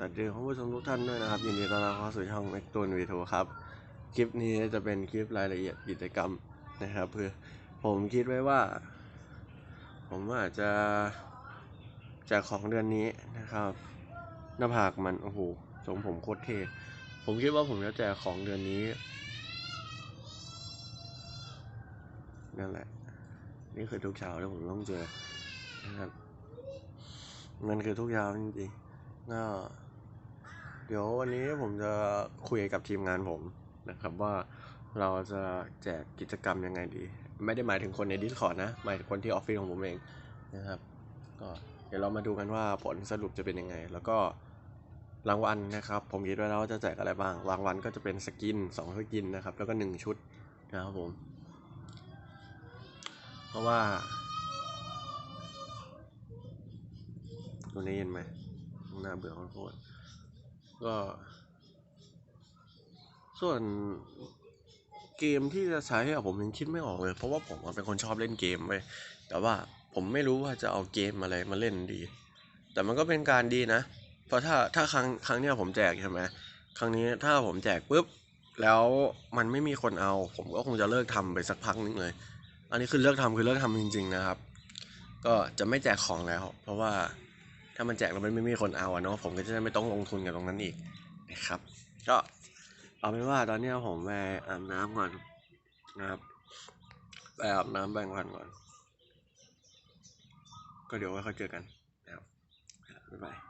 สวัสดีคุณผู้ชมทุกท่านด้วยนะครับ ยินดีต้อนรับเข้าสู่ช่องแม็กตูนวีทูครับ คลิปนี้จะเป็นคลิปรายละเอียดกิจกรรมนะครับเพื่อผมคิดไว้ว่า ผมอาจจะแจกของเดือนนี้นะครับ หน้าผากมัน โอ้โหทรงผมโคตรเท่ผมคิดว่าผมจะแจกของเดือนนี้นั่นแหละ นี่คือทุกเช้าที่ผมต้องเจอนะครับมันคือทุกเช้าจริงๆก็ เดี๋ยววันนี้ผมจะคุยกับทีมงานผมนะครับว่าเราจะแจกกิจกรรมยังไงดี ไม่ได้หมายถึงคนใน Discord นะ หมายถึงคนที่ออฟฟิศของผมเองนะครับก็เดี๋ยวเรามาดูกันว่าผลสรุปจะเป็นยังไง แล้วก็รางวัลนะครับ ผมคิดไว้แล้วว่าจะแจกอะไรบ้าง รางวัลก็จะเป็นสกินสองสกินนะครับ แล้วก็หนึ่งชุดนะครับผม เพราะว่าตัวนี้เห็นไหมน่าเบื่อโคตร ก็ ส่วนเกมที่จะใช้อะผมยังคิดไม่ออกเลย เพราะว่าผมเป็นคนชอบเล่นเกมไปแต่ว่าผมไม่รู้ว่าจะเอาเกมอะไรมาเล่นดี แต่มันก็เป็นการดีนะ เพราะถ้าถ้าครั้งครั้งเนี้ยผมแจกใช่ไหมครั้งนี้ถ้าผมแจกปุ๊บแล้วมันไม่มีคนเอา ผมก็คงจะเลิกทำไปสักพักนึงเลย อันนี้คือเลิกทำคือเลิกทำจริง ๆ นะครับ ก็จะไม่แจกของแล้ว เพราะว่า ถ้ามันแจกแล้วมันไม่มีคนเอาอะเนาะผมก็จะไม่ต้องลงทุนกับตรงนั้นอีกนะครับ ก็เอาเป็นว่าตอนนี้ผมไปอาบน้ำก่อนนะครับไปอาบน้ำแบ่งพันก่อน ก็เดี๋ยวไว้ค่อยเจอกันนะครับบ๊ายบาย